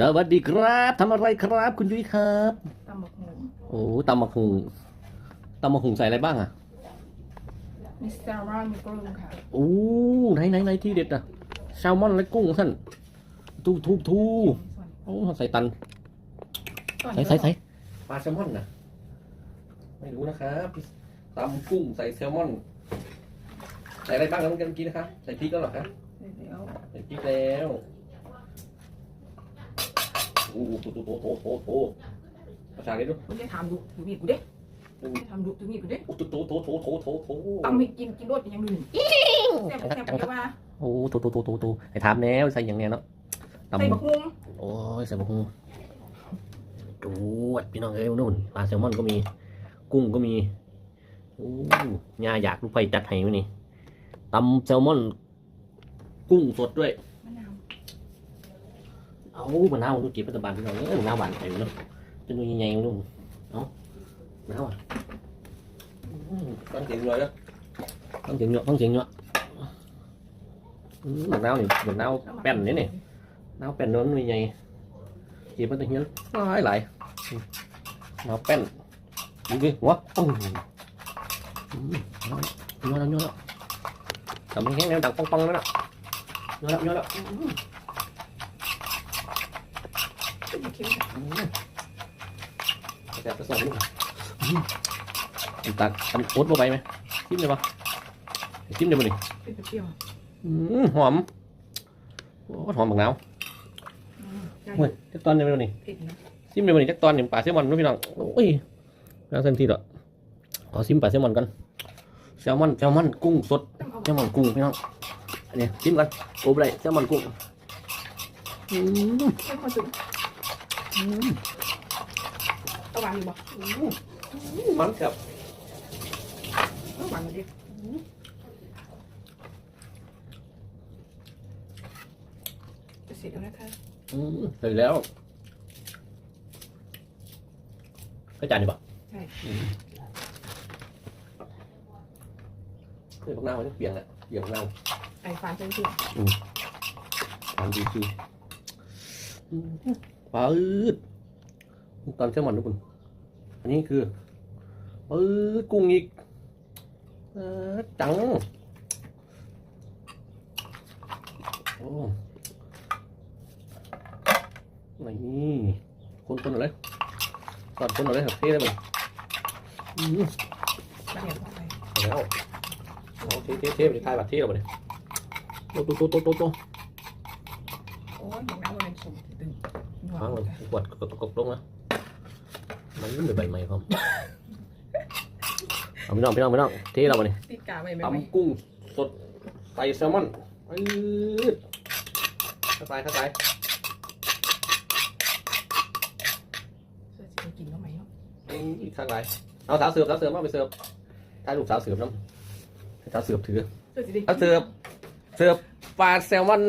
สวัสดีครับทำอะไรครับ คุณยุ้ยครับตำบักหมูโอ้ตำมะหุงตำมะหุงใส่อะไรบ้างอะมีแซลมอนมีกุ้งค่ะโอ้ไหนไหนไหนที่เด็ดอะแซลมอนและกุ้งท่านทูทูทูส่วนโอ้ใส่ตันส่วนใส่ใส่ใส่ปลาแซลมอนนะไม่รู้นะครับตำกุ้งใส่แซลมอนใส่อะไรบ้างแล้วเมื่อกี้นะครับใส่พริกแล้วเหรอครับเดี๋ยวใส่พริกแล้ว โอ้โหโถโถโถโถโถภาษาอะไรดูคุณจะทำดูถือมีดกูเด้คุณจะทำดูถือมีดกูเด้โอ้โถโถโถโถโถโถโถตำให้กินกินรสยังนึ่งแซ่บแซ่บเลยว่าโอ้โถโถโถโถโถไอ้ถามแนวใส่อย่างเนี้ยเนาะใส่บักฮุงโอ้ยใส่บะฮูดูดพี่น้องเอ้ยนู่นปลาแซลมอนก็มี กุ้งก็มีโอ้ยาอยากลูกไฟจัดให้ไหมนี่ตำแซลมอน กุ้งสดด้วย มะนาวเอามะนาวดูจีบปัจจุบันพี่น้องเอ้ยมะนาวหวานไปเนาะจะดูยังไงนู่นเอามะนาวอะอืมต้องเสียงเล แป้นนี่นี่น้ำเป็นนวลมีไงจีบมันจะเหี้ยหลายหลายน้ำเป็นดูดิหัวอืมอืมยัวแล้วยัวแล้วทำให้แห้งแล้วดังปังปังแล้วน่ะยัวแล้วยัวแล้วอืมเป็นเค็มอืมแต่ผสมลูกอืมตักอันโอ๊ตลงไปไหมจิ้มได้ปะจิ้มได้ปะนี่เป็นเปรี้ยวอืมหอมโอ้หอมบักนาวเฮ้ยจักตอนได้ไหมนี่เผ็ดนะซิมในวันนี้จักตอนหนึ่งปลาแซลมอนนู้นพี่น้องโอ้ยแล้วเส้นทีเด้อขอซิมปลาแซลมอนกันแซลมอนแซลมอนกุ้งสดต้องเอาแซลมอนกุ้งพี่น้องอันนี้ซิมกันโอ้ไปแซลมอนกุ้งอืมแค่คนจุ่มอืม ตะวันอยู่บ่มันกับตะวันมาดิจะเสร็จแล้วนะคะอืมเสร็จแล้วก็จานดีป่ะใช่เฮ้ยพวกหน้ามันเปลี่ยนแหละเปลี่ยนหน้าไอ้ฟานเส้นสุดตามดีคืออืม ปลาอืดตอนแซลมอนทุกคนอันนี้คือปื๊ดกุ้งอีกอจังโอ้นี่คนคนอะไรตอนคนอะไรครับเท่เลยมั้ยอืมมาเดี๋ยวเข้าไปเอาแล้วเอเท่เท่เท่ไปทายบัตรเท่เอาไปเลยโตโตโตโตโต โตโอ้ยบักน้ำมันสมตึงหวาฟังนเลยขวดกดกดลงนะมันไม่เป็นใบไม้ครับเอาพี่น้องพี่น้องพี่น้องเท่เราไปเลยติดกาไปไหมตำกุ้งสดใส่แซลมอนอืดเข้าใจเข้าใจเสื้อสีกินแล้วไหมเนาะอืมข้างไรเอาสาวเสือบสาวเสือบมาไปเสือบถ่ายรูปสาวเสือบน้ำให้สาวเสือบถือเสื้อสีแดงเอาเสือบเสือบปลาแซลมอน